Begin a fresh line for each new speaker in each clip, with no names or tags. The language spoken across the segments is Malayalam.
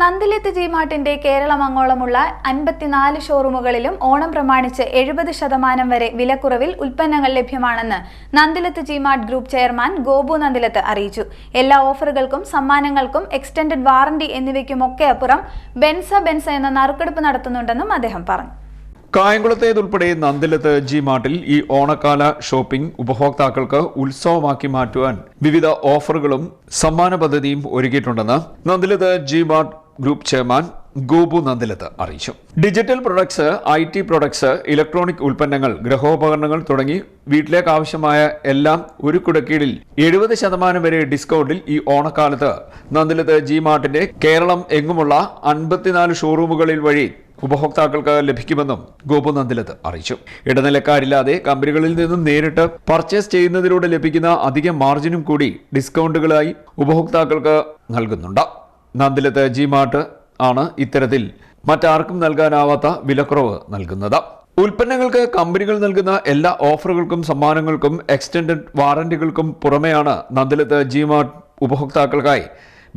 നന്ദിലത്ത് ജിമാർട്ടിന്റെ കേരളമങ്ങോളമുള്ള അൻപത്തിനാല് ഷോറൂമുകളിലും ഓണം പ്രമാണിച്ച് എഴുപത് ശതമാനം വരെ വിലക്കുറവിൽ ഉൽപ്പന്നങ്ങൾ ലഭ്യമാണെന്ന് Nandilath G Mart group chairman Gopu Nandilath അറിയിച്ചു. എല്ലാ ഓഫറുകൾക്കും സമ്മാനങ്ങൾക്കും എക്സ്റ്റൻഡഡ് വാറന്റി എന്നിവയ്ക്കുമൊക്കെ അപ്പുറം ബെൻസ ബെൻസ എന്ന നറുക്കെടുപ്പ് നടത്തുന്നുണ്ടെന്നും അദ്ദേഹം പറഞ്ഞു.
കായംകുളത്തേതുൾപ്പെടെ നന്ദിലത്ത് ജി മാർട്ടിൽ ഈ ഓണക്കാല ഷോപ്പിംഗ് ഉപഭോക്താക്കൾക്ക് ഉത്സവമാക്കി മാറ്റുവാൻ വിവിധ ഓഫറുകളും സമ്മാന പദ്ധതിയും ഒരുക്കിയിട്ടുണ്ടെന്ന് Nandilath G Mart group chairman Gopu Nandilath അറിയിച്ചു. Digital products I T products electronic ഉൽപ്പന്നങ്ങൾ ഗൃഹോപകരണങ്ങൾ തുടങ്ങി വീട്ടിലേക്ക് ആവശ്യമായ എല്ലാം ഒരു കുടക്കീഴിൽ എഴുപത് ശതമാനം വരെ ഡിസ്കൗണ്ടിൽ ഈ ഓണക്കാലത്ത് നന്ദിലത്ത് ജി മാർട്ടിന്റെ കേരളം എങ്ങുമുള്ള അൻപത്തിനാല് ഷോറൂമുകളിൽ വഴി ഉപഭോക്താക്കൾക്ക് ലഭിക്കുമെന്നും ഗോപു നന്ദിലത്ത് അറിയിച്ചു. ഇടനിലക്കാരില്ലാതെ കമ്പനികളിൽ നിന്നും നേരിട്ട് പർച്ചേസ് ചെയ്യുന്നതിലൂടെ ലഭിക്കുന്ന അധിക മാർജിനും കൂടി ഡിസ്കൗണ്ടുകളായി ഉപഭോക്താക്കൾക്ക് നൽകുന്നുണ്ട്. നന്ദിലത്ത് ജി മാർട്ട് ആണ് ഇത്തരത്തിൽ മറ്റാർക്കും നൽകാനാവാത്ത വിലക്കുറവ് നൽകുന്നത്. ഉൽപ്പന്നങ്ങൾക്ക് കമ്പനികൾ നൽകുന്ന എല്ലാ ഓഫറുകൾക്കും സമ്മാനങ്ങൾക്കും എക്സ്റ്റൻഡഡ് വാറന്റികൾക്കും പുറമെയാണ് നന്ദിലത്ത് ജി മാർട്ട് ഉപഭോക്താക്കൾക്കായി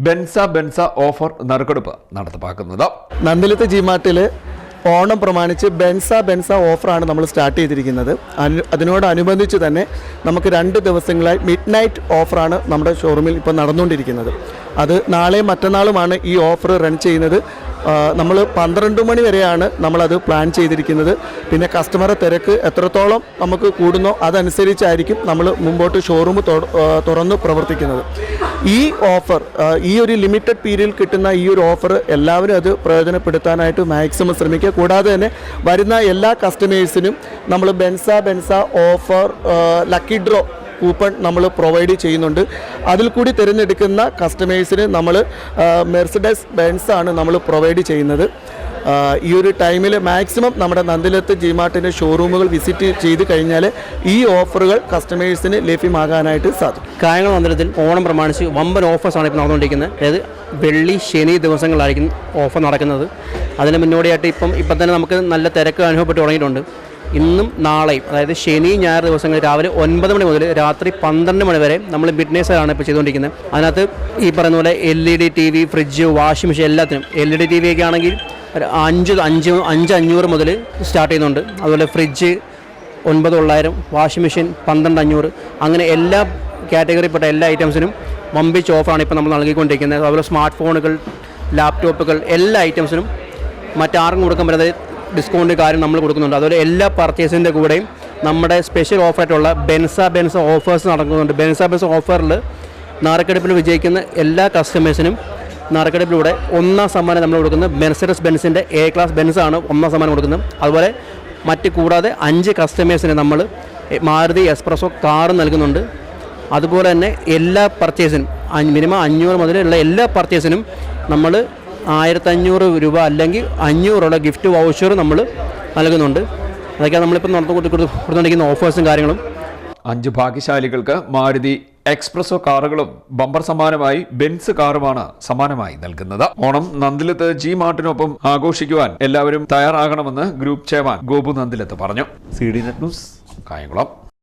ബെൻസ ബെൻസ ഓഫർ നറുക്കെടുപ്പ് നടപ്പാക്കുന്നത്.
നന്ദിലത്ത് ജിമാർട്ടിൽ ഓണം പ്രമാണിച്ച് ബെൻസ ബെൻസ ഓഫറാണ് നമ്മൾ സ്റ്റാർട്ട് ചെയ്തിരിക്കുന്നത്. അതിനോടനുബന്ധിച്ച് തന്നെ നമുക്ക് രണ്ട് ദിവസങ്ങളായി മിഡ് നൈറ്റ് ഓഫറാണ് നമ്മുടെ ഷോറൂമിൽ ഇപ്പോൾ നടന്നുകൊണ്ടിരിക്കുന്നത്. അത് നാളെയും മറ്റന്നാളുമാണ് ഈ ഓഫർ റൺ ചെയ്യുന്നത്. നമ്മൾ പന്ത്രണ്ട് മണി വരെയാണ് നമ്മളത് പ്ലാൻ ചെയ്തിരിക്കുന്നത്. പിന്നെ കസ്റ്റമറെ തിരക്ക് എത്രത്തോളം നമുക്ക് കൂടുന്നോ അതനുസരിച്ചായിരിക്കും നമ്മൾ മുമ്പോട്ട് ഷോറൂം തുറന്ന് പ്രവർത്തിക്കുന്നത്. ഈ ഓഫർ ഈ ഒരു ലിമിറ്റഡ് പീരീഡിൽ കിട്ടുന്ന ഈ ഒരു ഓഫർ എല്ലാവരും അത് പ്രയോജനപ്പെടുത്താനായിട്ട് മാക്സിമം ശ്രമിക്കുക. കൂടാതെ തന്നെ വരുന്ന എല്ലാ കസ്റ്റമേഴ്സിനും നമ്മൾ Benz Benz offer lucky draw coupon നമ്മൾ പ്രൊവൈഡ് ചെയ്യുന്നുണ്ട്. അതിൽ കൂടി തിരഞ്ഞെടുക്കുന്ന കസ്റ്റമേഴ്സിന് നമ്മൾ മെർസിഡസ് ബെൻസ് ആണ് നമ്മൾ പ്രൊവൈഡ് ചെയ്യുന്നത്. ഈ ഒരു ടൈമിൽ മാക്സിമം നമ്മുടെ നന്ദിലത്ത് ജിമാർട്ടിന്റെ ഷോറൂമുകൾ വിസിറ്റ് ചെയ്ത് കഴിഞ്ഞാൽ ഈ ഓഫറുകൾ കസ്റ്റമേഴ്സിന് ലഭ്യമാകാനായിട്ട് സാധിക്കും.
കായംകുളം മന്ദിരത്തിൽ ഓണം പ്രമാണിച്ച് വമ്പൻ ഓഫേഴ്സാണ് ഇപ്പോൾ നടന്നുകൊണ്ടിരിക്കുന്നത്. അതായത് വെള്ളി ശനി ദിവസങ്ങളിലായിരിക്കും ഓഫർ നടക്കുന്നത്. അതിന് മുന്നോടിയായിട്ട് ഇപ്പം ഇപ്പം തന്നെ നമുക്ക് നല്ല തിരക്ക് അനുഭവപ്പെട്ട് തുടങ്ങിയിട്ടുണ്ട്. ഇന്നും നാളെയും അതായത് ശനി ഞായർ ദിവസങ്ങളിൽ രാവിലെ ഒൻപത് മണി മുതൽ രാത്രി പന്ത്രണ്ട് മണി വരെ നമ്മൾ ബിറ്റ്നേഴ്സാണ് ഇപ്പോൾ ചെയ്തുകൊണ്ടിരിക്കുന്നത്. അതിനകത്ത് ഈ പറയുന്ന പോലെ L E D T V fridge washing machine എല്ലാത്തിനും L E D T V ഒക്കെ ആണെങ്കിൽ അഞ്ച് അഞ്ച് അഞ്ച് അഞ്ഞൂറ് മുതൽ സ്റ്റാർട്ട് ചെയ്യുന്നുണ്ട്. അതുപോലെ ഫ്രിഡ്ജ് ഒൻപത് തൊള്ളായിരം വാഷിംഗ് മെഷീൻ പന്ത്രണ്ട് അഞ്ഞൂറ് അങ്ങനെ എല്ലാ കാറ്റഗറിപ്പെട്ട എല്ലാ ഐറ്റംസിനും വമ്പിച്ച് ഓഫറാണ് ഇപ്പോൾ നമ്മൾ നൽകിക്കൊണ്ടിരിക്കുന്നത്. അതുപോലെ സ്മാർട്ട് ഫോണുകൾ ലാപ്ടോപ്പുകൾ എല്ലാ ഐറ്റംസിനും മറ്റാർക്കും കൊടുക്കാൻ പറ്റാത്ത ഡിസ്കൗണ്ട് കാര്യം നമ്മൾ കൊടുക്കുന്നുണ്ട്. അതുപോലെ എല്ലാ പർച്ചേസിന്റെ കൂടെയും നമ്മുടെ സ്പെഷ്യൽ ഓഫറായിട്ടുള്ള ബെൻസ ബെൻസ ഓഫേഴ്സ് നടക്കുന്നുണ്ട്. ബെൻസ ബെൻസ ഓഫറിൽ നാറക്കെടുപ്പിൽ വിജയിക്കുന്ന എല്ലാ കസ്റ്റമേഴ്സിനും നറുക്കെടുപ്പിലൂടെ ഒന്നാം സമ്മാനം നമ്മൾ കൊടുക്കുന്നത്. ബെൻസറസ് ബെൻസിന്റെ എ ക്ലാസ് ബെൻസാണ് ഒന്നാം സമ്മാനം കൊടുക്കുന്നത്. അതുപോലെ മറ്റ് കൂടാതെ അഞ്ച് കസ്റ്റമേഴ്സിന് നമ്മൾ മാരുതി എക്സ്പ്രസോ കാർ നൽകുന്നുണ്ട്. അതുപോലെ തന്നെ എല്ലാ പർച്ചേസിനും മിനിമം അഞ്ഞൂറ് മുതലുള്ള എല്ലാ പർച്ചേസിനും നമ്മൾ ആയിരത്തഞ്ഞൂറ് രൂപ അല്ലെങ്കിൽ അഞ്ഞൂറുള്ള ഗിഫ്റ്റ് വൗച്ചർ നമ്മൾ നൽകുന്നുണ്ട്. അതൊക്കെയാണ് നമ്മളിപ്പോൾ നടന്നു കൊടുത്തുകൊണ്ടിരിക്കുന്ന ഓഫേഴ്സും കാര്യങ്ങളും.
അഞ്ച് ഭാഗ്യശാലികൾക്ക് മാരുതി എക്സ്പ്രസോ കാറുകളും ബമ്പർ സമ്മാനമായി ബെൻസ് കാറുമാണ് സമ്മാനമായി നൽകുന്നത്. ഓണം നന്ദിലത്ത് ജി മാർട്ടിനൊപ്പം ആഘോഷിക്കുവാൻ എല്ലാവരും തയ്യാറാകണമെന്ന് ഗ്രൂപ്പ് ചെയർമാൻ ഗോപു നന്ദിലത്ത് പറഞ്ഞു. C D net news Kayamkulam.